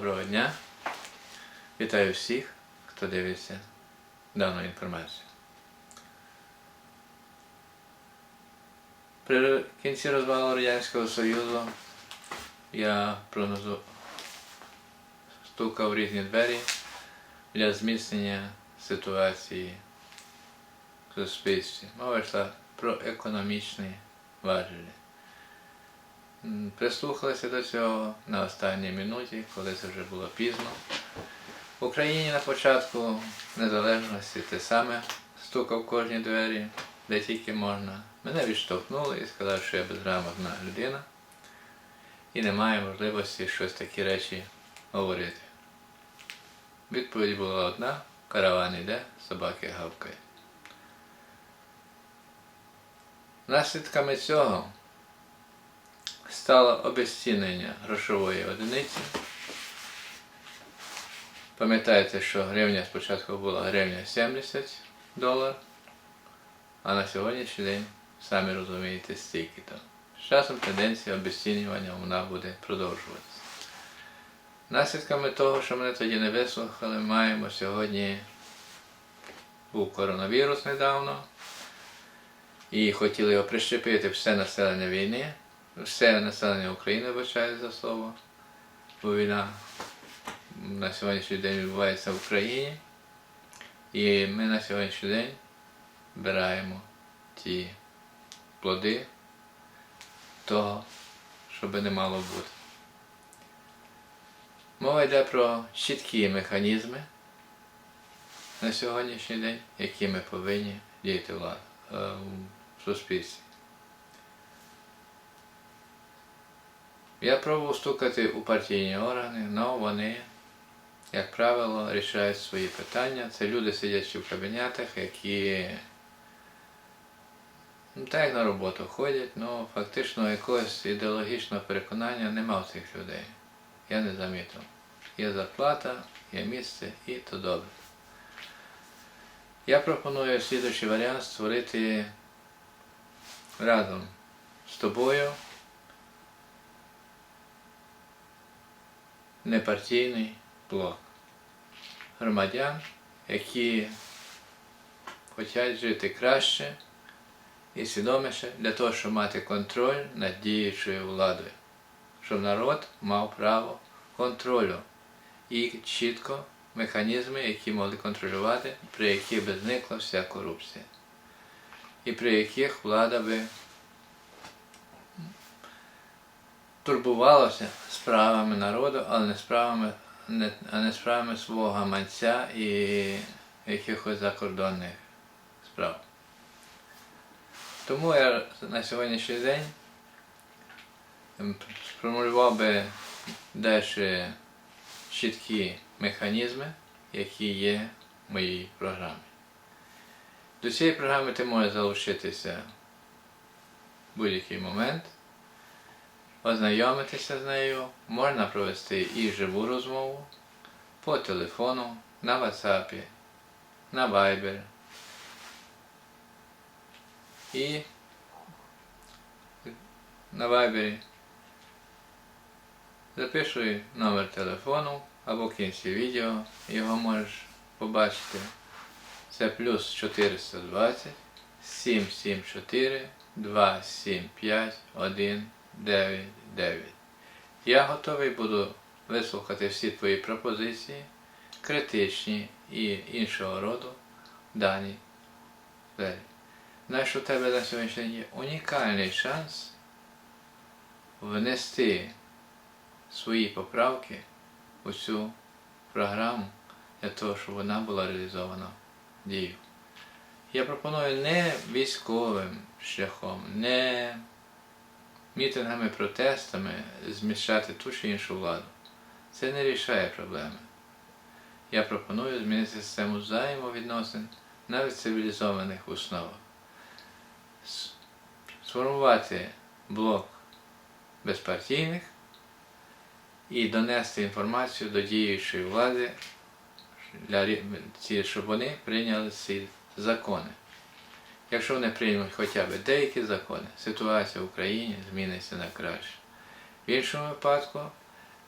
Доброго дня. Вітаю всіх, хто дивиться дану інформацію. При кінці розвалу Радянського Союзу я пронизу стукав різні двері для зміцнення ситуації в суспільстві. Мова йшла про економічні важелі. Прислухалися до цього на останній минуті, коли це вже було пізно. В Україні на початку незалежності те саме стукав в кожні двері, де тільки можна. Мене відштовхнули і сказали, що я безграмотна людина і не маю можливості щось такі речі говорити. Відповідь була одна: караван іде, собаки гавкають. Наслідками цього стало обезцінення грошової одиниці. Пам'ятаєте, що гривня спочатку була гривня 70 доларів, а на сьогоднішній день, самі розумієте, стільки то. З часом тенденція обезцінювання вона буде продовжуватися. Наслідками того, що мене тоді не вислухали, маємо сьогодні був коронавірус недавно, і хотіли його прищепити все населення війни, все населення України вибачаю за слово, бо війна на сьогоднішній день відбувається в Україні. І ми на сьогоднішній день збираємо ті плоди того, що би не мало бути. Мова йде про чіткі механізми на сьогоднішній день, які ми повинні діяти е, в суспільстві. Я пробував стукати у партійні органи, але вони, як правило, рішають свої питання. Це люди, сидячи в кабінетах, які ну, так на роботу ходять, але фактично якогось ідеологічного переконання нема в цих людей. Я не замітив. Є зарплата, є місце і то добре. Я пропоную слідуючий варіант створити разом з тобою непартійний блок. Громадян, які хочуть жити краще і свідоміше для того, щоб мати контроль над діючою владою, щоб народ мав право контролю і чітко механізми, які могли контролювати, при яких би зникла вся корупція, і при яких влада би турбувалася справами народу, але не справами, не, не справами свого гаманця і якихось закордонних справ. Тому я на сьогоднішній день ем, сформулював би дещо чіткі механізми, які є в моїй програмі. До цієї програми ти можеш залучитися в будь-який момент, ознайомитися з нею, можна провести і живу розмову по телефону, на WhatsApp, на Viber. І на Viber запишуй номер телефону або в кінці відео, його можеш побачити. Це плюс 420 774 275 199. Я готовий буду вислухати всі твої пропозиції, критичні і іншого роду даній сфері. Знаєш, у тебе на сьогоднішній день є унікальний шанс внести свої поправки у цю програму для того, щоб вона була реалізована в дію. Я пропоную не військовим шляхом, не мітингами, протестами зміщати ту чи іншу владу. Це не рішає проблеми. Я пропоную змінити систему взаємовідносин на цивілізованих основах. Сформувати блок безпартійних і донести інформацію до діючої влади, щоб вони прийняли ці закони. Якщо вони приймуть хоча б деякі закони, ситуація в Україні зміниться на краще. В іншому випадку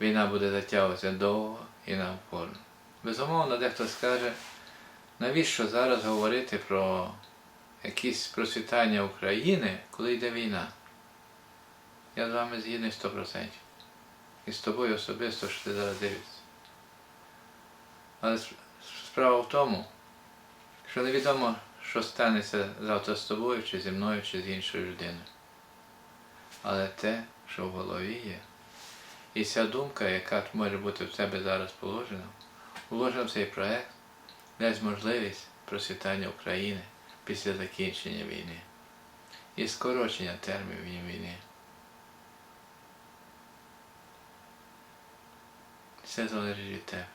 війна буде затягуватися довго і навпорно. Безумовно, дехто скаже, навіщо зараз говорити про якісь процвітання України, коли йде війна? Я з вами згідний 100%. І з тобою особисто, що ти зараз дивишся. Але справа в тому, що невідомо, що станеться завтра з тобою, чи зі мною, чи з іншою людиною. Але те, що в голові є, і ця думка, яка може бути в тебе зараз положена, вложена в цей проект, дасть можливість процвітання України після закінчення війни і скорочення термінів війни. Все залежить від тебе.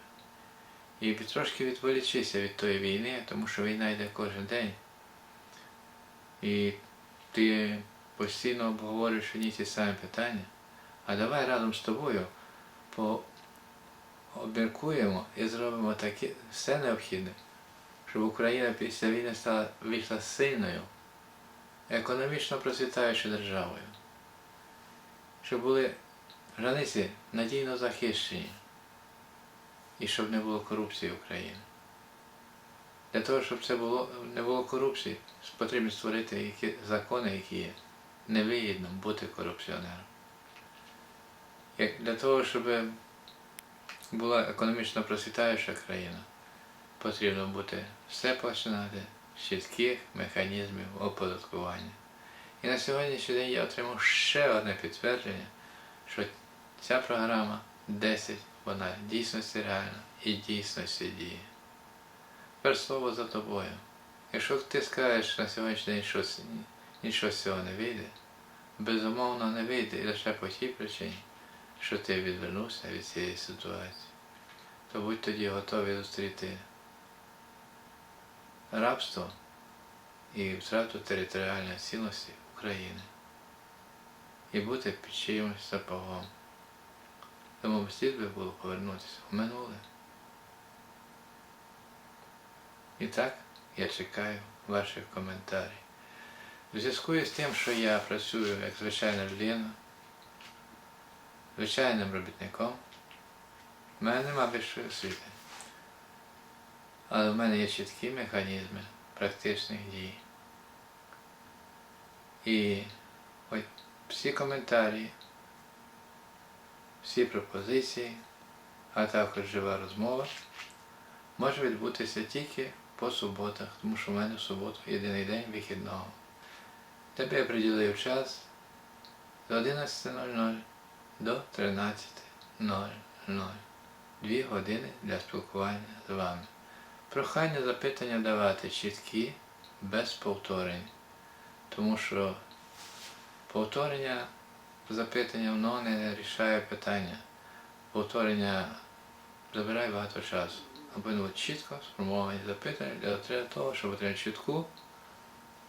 І трошки відволічися від тої війни, тому що війна йде кожен день. І ти постійно обговорюєш одні ті самі питання. А давай разом з тобою обміркуємо і зробимо таке все необхідне, щоб Україна після війни стала вийшла сильною, економічно процвітаючою державою, щоб були границі надійно захищені і щоб не було корупції в Україні. Для того, щоб це було, не було корупції, потрібно створити які, закони, які є невигідно бути корупціонером. Як для того, щоб була економічно процвітаюча країна, потрібно бути все починати з чітких механізмів оподаткування. І на сьогоднішній день я отримав ще одне підтвердження, що ця програма 10, вона в дійсності реальна і в дійсності діє. Тепер слово за тобою. Якщо ти скажеш на сьогоднішній день щось, нічого з цього не вийде, безумовно не вийде і лише по тій причині, що ти відвернувся від цієї ситуації, то будь тоді готовий зустріти рабство і втрату територіальної цілості України і бути під чиїмось сапогом. Тому слід би було повернутися в минуле. І так, я чекаю ваших коментарів. У зв'язку з тим, що я працюю як звичайна людина, звичайним робітником, в мене нема вищої освіти. Але в мене є чіткі механізми практичних дій. І ось всі коментарі, всі пропозиції, а також жива розмова може відбутися тільки по суботах, тому що в мене в суботу єдиний день вихідного. Тебе я приділив час з 11.00 до 13.00. Дві години для спілкування з вами. Прохання запитання давати чіткі, без повторень. Тому що повторення запитання воно не рішає питання. Повторення забирає багато часу. Або повинно чітко сформовані запитання для того, щоб отримати чітку,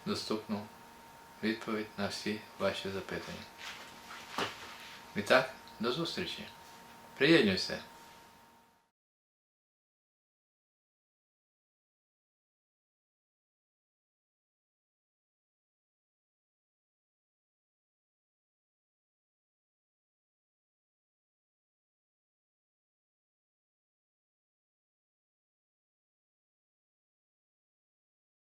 доступну відповідь на всі ваші запитання. І так, до зустрічі. Приєднуйся.